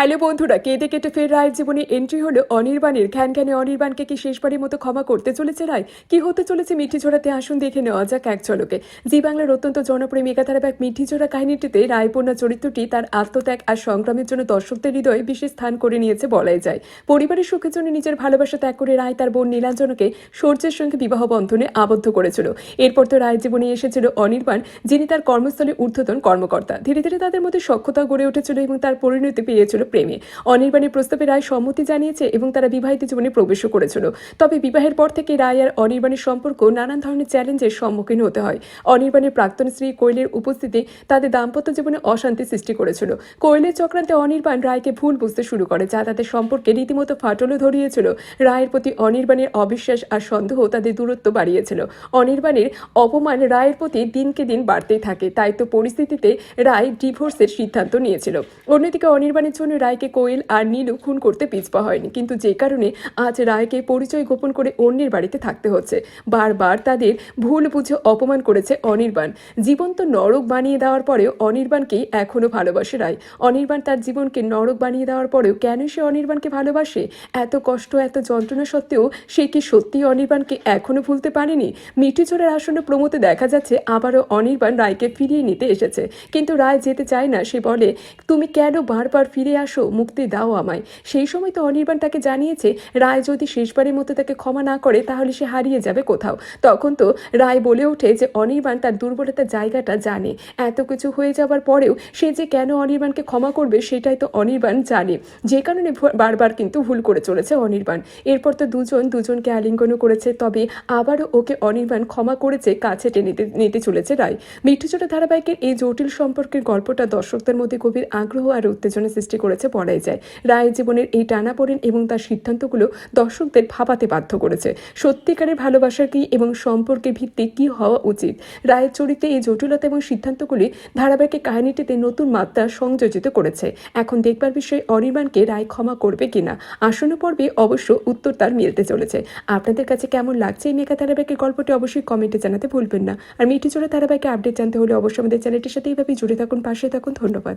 Hello বন্ধুরা, কেঁদে কেটে ফের রায়ের জীবনে এন্ট্রি হলো অনির্বাণের। ঘ্যান ঘ্যানে অনির্বাণকে কি শেষবারের মতো ক্ষমা করতে চলেছে রায়? কি হতে চলেছে মিঠি ঝোড়াতে আসুন দেখে নেওয়া যাক এক ঝলকে। জি বাংলার অত্যন্ত জনপ্রিয় মেগাধারাবাহিক মিঠি ঝোড়া কাহিনীটিতে রায়পূর্ণা চরিত্রটি তার আত্মত্যাগ আর সংগ্রামের জন্য দর্শকদের হৃদয়ে বিশেষ স্থান করে নিয়েছে বলাই যায়। পরিবারের সুখের জন্য নিজের ভালোবাসা ত্যাগ করে রায় তার বোন নীলাঞ্জনকে সূর্যের সঙ্গে বিবাহ বন্ধনে আবদ্ধ করেছিল। এরপর তো রায়ের জীবনে এসেছিল অনির্বাণ, যিনি তার কর্মস্থলে ঊর্ধ্বতন কর্মকর্তা। ধীরে ধীরে তাদের মধ্যে সক্ষতা গড়ে উঠেছিল এবং তার পরিণতি পেয়েছিল প্রেমে। অনির্বাণের প্রস্তাবে রায় সম্মতি জানিয়েছে এবং তারা বিবাহিত জীবনে প্রবেশও করেছিল। তবে বিবাহের পর থেকে রায় আর অনির্বাণের সম্পর্ক নানান ধরনের চ্যালেঞ্জের সম্মুখীন হতে হয়। অনির্বাণের প্রাক্তন স্ত্রী কোয়েলের উপস্থিতি তাদের দাম্পত্য জীবনে অশান্তি সৃষ্টি করেছিল। কোয়েলের চক্রান্তে অনির্বাণ রায়কে ভুল বুঝতে শুরু করে, যা তাদের সম্পর্কে রীতিমতো ফাটলও ধরিয়েছিল। রায়ের প্রতি অনির্বাণের অবিশ্বাস আর সন্দেহ তাদের দূরত্ব বাড়িয়েছিল। অনির্বাণের অপমান রায়ের প্রতি দিনকে দিন বাড়তেই থাকে, তাই তো পরিস্থিতিতে রায় ডিভোর্সের সিদ্ধান্ত নিয়েছিল। অন্যদিকে অনির্বাণের জন্য রায়কে কোয়েল আর নীলু খুন করতে পিছপা হয়নি। কিন্তু যে কারণে আজ রায়কে পরিচয় গোপন করে অন্যের বাড়িতে থাকতে হচ্ছে। বারবার তাদের ভুল বুঝে অপমান করেছে অনির্বাণ। জীবন্ত নরক বানিয়ে দেওয়ার পরেও অনির্বাণকেই এখনও ভালোবাসে রায়। অনির্বাণ তার জীবনকে নরক বানিয়ে দেওয়ার পরেও কেন সে অনির্বাণকে ভালোবাসে? এত কষ্ট, এত যন্ত্রণা সত্ত্বেও সে কি সত্যি অনির্বাণকে এখনও ভুলতে পারেনি? মিঠিচোরের আসন্ন প্রমোতে দেখা যাচ্ছে আবারও অনির্বাণ রায়কে ফিরিয়ে নিতে এসেছে। কিন্তু রায় যেতে চায় না, সে বলে, তুমি কেন বারবার ফিরে আসো, মুক্তি দাও আমায়। সেই সময় তো অনির্বাণ তাকে জানিয়েছে, রায় যদি শেষবারের মতো তাকে ক্ষমা না করে, তাহলে সে হারিয়ে যাবে কোথাও। তখন তো রায় বলে ওঠে যে অনির্বাণ তার দুর্বলতার জায়গাটা জানে। এত কিছু হয়ে যাওয়ার পরেও সে যে কেন অনির্বাণকে ক্ষমা করবে, সেটাই তো অনির্বাণ জানে। যে কারণে বারবার কিন্তু ভুল করে চলেছে অনির্বাণ। এরপর তো দুজন দুজনকে আলিঙ্গনও করেছে, তবে আবারও ওকে অনির্বাণ ক্ষমা করেছে, কাছে টেনে নিতে- চলেছে রায়। মিঠুচোটা ধারাবাহিকের এই জটিল সম্পর্কের গল্পটা দর্শকদের মধ্যে গভীর আগ্রহ আর উত্তেজনা সৃষ্টি করেছে বলাই যায়। রায়ের জীবনের এই টানাপোড়েন এবং তার সিদ্ধান্তগুলো দর্শকদের ভাবাতে বাধ্য করেছে। সত্যিকারের ভালোবাসার কি এবং সম্পর্কের ভিত্তি কি হওয়া উচিত? রায়ের চরিত্রে এই জটিলতা এবং সিদ্ধান্তগুলি ধারাবাহিকের কাহিনীটিতে নতুন মাত্রা সংযোজিত করেছে। এখন দেখবার বিষয়ে অনির্বাণকে রায় ক্ষমা করবে কিনা? আসন্ন পর্বে অবশ্য উত্তর তার মিলতে চলেছে। আপনাদের কাছে কেমন লাগছে এই মেকা ধারাবাহিকের গল্পটি অবশ্যই কমেন্টে জানাতে ভুলবেন না। আর মিঠি চোরা ধারাবাহিকে আপডেট জানতে হলে অবশ্যই আমাদের চ্যানেলটির সাথে এইভাবেই জুড়ে থাকুন, পাশে থাকুন। ধন্যবাদ।